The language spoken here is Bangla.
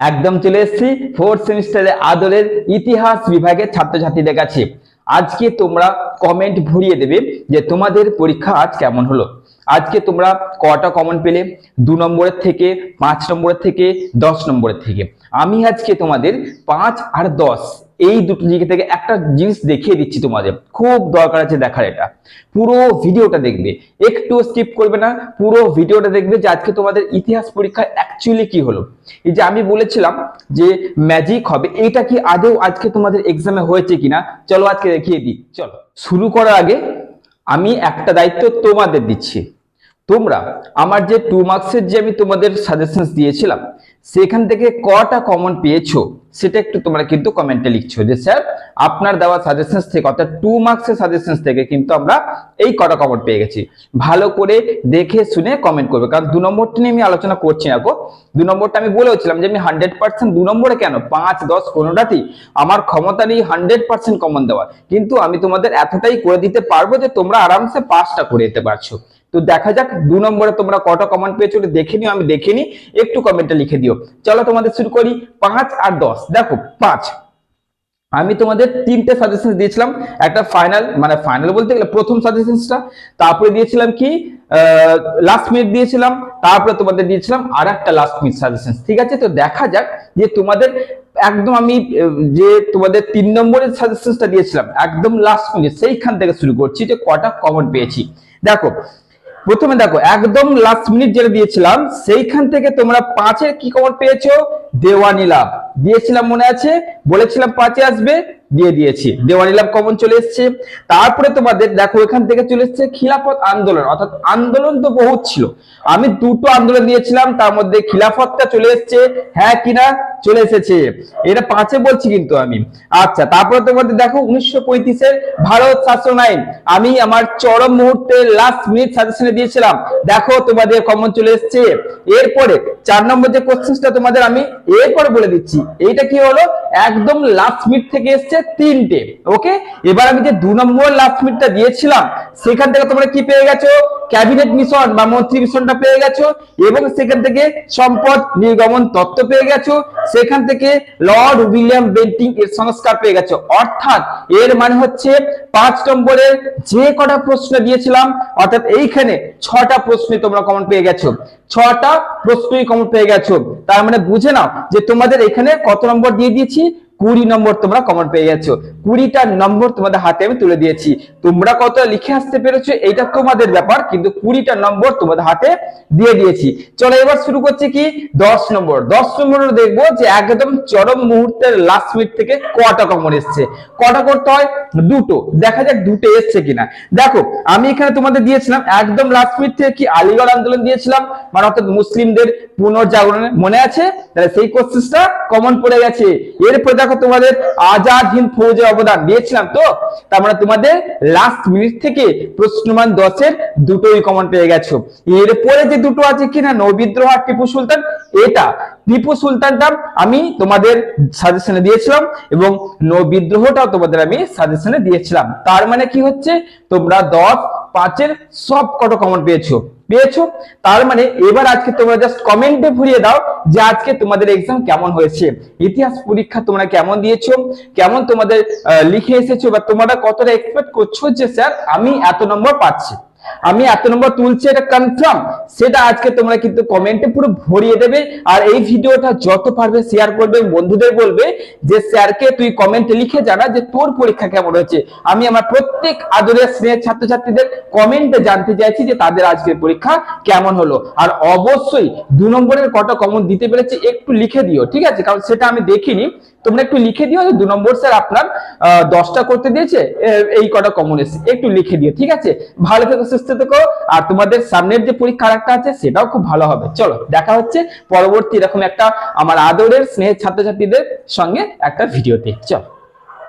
একদম চলে এসেছি ফোর্থ সেমিস্টারে আদরের ইতিহাস বিভাগের ছাত্রছাত্রীদের কাছে। আজকে তোমরা কমেন্ট ভরিয়ে দেবে যে তোমাদের পরীক্ষা আজ কেমন হলো। আজকে তোমরা কটা কমন পেলে? দু নম্বরের থেকে, পাঁচ নম্বরের থেকে, দশ নম্বরের থেকে। আমি আজকে তোমাদের পাঁচ আর দশ, এই দুটো দিকে থেকে একটা জিনিস দেখিয়ে দিচ্ছি তোমাদের। খুব দরকার আছে দেখার এটা। পুরো ভিডিওটা দেখবে। একটু স্কিপ করবে না। পুরো ভিডিওটা দেখবে যে আজকে তোমাদের ইতিহাস পরীক্ষায় অ্যাকচুয়ালি কি হলো। এই যে আমি বলেছিলাম যে ম্যাজিক হবে এটা কি আদৌ আজকে তোমাদের এক্সামে হয়েছে কিনা? চলো আজকে দেখিয়ে দিই। চলো। শুরু করার আগে আমি একটা দায়িত্ব তোমাদের দিচ্ছি। তোমরা আমার যে টু মার্কসের যে আমি তোমাদের সাজেশনস দিয়েছিলাম, সেখান থেকে কটা কমন পেয়েছ, সেটা একটু তোমরা কিন্তু কমেন্টে লিখছো যে, স্যার, আপনার দেওয়া সাজেশনস থেকে, অর্থাৎ টু মার্কসের সাজেশনস থেকে কিন্তু আমরা এই কটা কমন পেয়ে গেছি। ভালো করে দেখে শুনে কমেন্ট করবে, কারণ দু নম্বরটা নিয়ে আমি আলোচনা করছি না গো। দু নম্বরটা আমি বলেছিলাম যে, আমি হান্ড্রেড পার্সেন্ট দু নম্বরে কেন? পাঁচ, দশ কোনোটাতেই আমার ক্ষমতা নেই হান্ড্রেড পার্সেন্ট কমন দেওয়া কিন্তু আমি তোমাদের এতটাই করে দিতে পারব যে, তোমরা আরামসে পাঁচটা করে দিতে পারছ। তো দেখা যাক, দু নম্বরে তোমরা কটা কমেন্ট পেয়েছ দেখে নিও, আমি দেখে নি একটু কমেন্টটা লিখে দিও। চলো তোমাদের শুরু করি, পাঁচ আর দশ। দেখো, পাঁচ। আমি তোমাদের তিনটে সাজেশন দিয়েছিলাম, একটা ফাইনাল মানে ফাইনাল বলতে গেলে প্রথম সাজেশনসটা তারপরে দিয়েছিলাম কি লাস্ট মিনিট দিয়েছিলাম, তারপরে তোমাদের দিয়েছিলাম আর একটা লাস্ট মিনিট সাজেশন ঠিক আছে? তো দেখা যাক যে তোমাদের একদম আমি, যে তোমাদের তিন নম্বরের সাজেশনটা দিয়েছিলাম, একদম লাস্ট মিনিট সেইখান থেকে শুরু করছি যে কটা কমন পেয়েছি। দেখো প্রথমে দেখো, একদম লাস্ট মিনিট যেটা দিয়েছিলাম, সেইখান থেকে তোমরা পাঁচের কি খবর পেয়েছ? দেওয়ানি লাভ। দিয়েছিলাম মনে আছে? বলেছিলাম পাঁচে আসবে দিয়ে দিয়েছি। দেওয়ানি লাভ কমন চলে এসছে। তারপরে তোমাদের দেখো, এখান থেকে চলে এসছে খিলাফত আন্দোলন। অর্থাৎ আন্দোলন তো বহুত ছিল। আমি দুটো আন্দোলন দিয়েছিলাম তার মধ্যে খিলাফতটা চলে এসছে। হ্যাঁ কিনা চলে এসেছে। এটা পাঁচে বলছি কিন্তু আমি। আচ্ছা তারপরে তোমাদের দেখো, উনিশশো পঁয়ত্রিশের ভারত শাসন আইন। আমি আমার চরম মুহূর্তে লাস্ট মিনিট সাজেশনে দিয়েছিলাম। দেখো, তোমাদের কমন চলে এসছে। এরপরে চার নম্বর যে কোশ্চেনটা তোমাদের আমি এরপরে বলে দিচ্ছি। এইটা কি হলো? একদম লাস্ট মিনিট থেকে এসছে। তিনটে ওকে এবার আমি যে দু নম্বর লাস্ট দিয়েছিলাম, সেখান থেকে তোমরা কি পেয়ে গেছো? ক্যাবিনেট মিশন বা মন্ত্রী মিশনটা পেয়ে গেছো এবং সেখান থেকে সম্পদ নির্গমন তত্ত্ব পেয়ে গেছো, সেখান থেকে লর্ড উইলিয়াম বেন্টিং এর সংস্কার পেয়ে গেছো। অর্থাৎ এর মানে হচ্ছে পাঁচ নম্বরের যে কটা প্রশ্ন দিয়েছিলাম, অর্থাৎ এইখানে ছটা প্রশ্ন তোমরা কমন পেয়ে গেছো। ছটা প্রশ্নই কমন পেয়ে গেছো। তার মানে বুঝে নাও যে তোমাদের এখানে কত নম্বর দিয়ে দিয়েছি? কুড়ি নম্বর তোমরা কমন পেয়ে গেছো। কুড়িটা নম্বর তোমাদের হাতে আমি তুলে দিয়েছি। তোমরা কত লিখে আসতে পেরেছ এটা তোমাদের ব্যাপার, কিন্তু কুড়িটা নম্বর তোমাদের হাতে দিয়ে দিয়েছি। চলো এবার শুরু করছি কি? দশ নম্বর। দশ নম্বর দেখব যে একদম চরম মুহূর্তের লাস্ট মিনিট থেকে কটা কমন এসছে। কটা করতে হয়? দুটো। দেখা যাক দুটো এসছে কিনা। দেখো, আমি এখানে তোমাদের দিয়েছিলাম, একদম লাস্ট মিনিট থেকে কি আলিগড় আন্দোলন দিয়েছিলাম? মানে অর্থাৎ মুসলিমদের পুনর্জাগরণে মনে আছে? তাহলে সেই কোশ্চেনটা কমন পড়ে গেছে। এরপর দেখো তোমাদের আজাদ হিন্দ ফৌজের অবদান দিয়েছিলাম তো, তার মানে তোমাদের লাস্ট মিনিট থেকে প্রশ্নমান দশের দুটোই কমন পেয়ে গেছো। এরপরে যে দুটো আছে কিনা, নবিদ্রোহ আর টিপু সুলতান, এটা। টিপু সুলতানটা আমি তোমাদের সাজেশনে দিয়েছিলাম এবং নবিদ্রোহটাও তোমাদের আমি সাজেশনে দিয়েছিলাম। তার মানে কি হচ্ছে, তোমরা দশ, পাঁচের সব কত কমন পেয়েছ। পেয়েছ। তার মানে এবার আজকে তোমরা জাস্ট কমেন্টে ভরিয়ে দাও যে আজকে তোমাদের এক্সাম কেমন হয়েছে। ইতিহাস পরীক্ষা তোমরা কেমন দিয়েছ? কেমন তোমাদের লিখে এসেছ? বা তোমরা কতটা এক্সপেক্ট করছ যে স্যার আমি এত নম্বর পাচ্ছি? আমি এত নম্বর তুলছি এটা কনফার্ম সেটা আজকে তোমরা কিন্তু কমেন্টে পুরো ভরিয়ে দেবে। আর এই ভিডিওটা যত পারবে শেয়ার করবে বন্ধুদের বলবে যে স্যারকে তুই কমেন্টে লিখে জানা যে তোর পরীক্ষা কেমন হয়েছে? আমি আমার প্রত্যেক আদরের স্নেহের ছাত্রছাত্রীদের কমেন্টে জানতে চাইছি যে তাদের আজকের পরীক্ষা কেমন হলো। আর অবশ্যই দু নম্বরের কটা কমন দিতে পেরেছে একটু লিখে দিও ঠিক আছে? কারণ সেটা আমি দেখিনি। তোমরা একটু লিখে দিও যে দু নম্বর স্যার আপনার আহ, দশটা করতে দিয়েছে এই কটা কমন এসে একটু লিখে দিও ঠিক আছে? ভালো থেকো সুস্থ থেকো। আর তোমাদের সামনের যে পরীক্ষা একটা আছে, সেটাও খুব ভালো হবে। চলো, দেখা হচ্ছে পরবর্তী এরকম একটা আমার আদরের স্নেহের ছাত্রছাত্রীদের সঙ্গে একটা ভিডিওতে। চলো।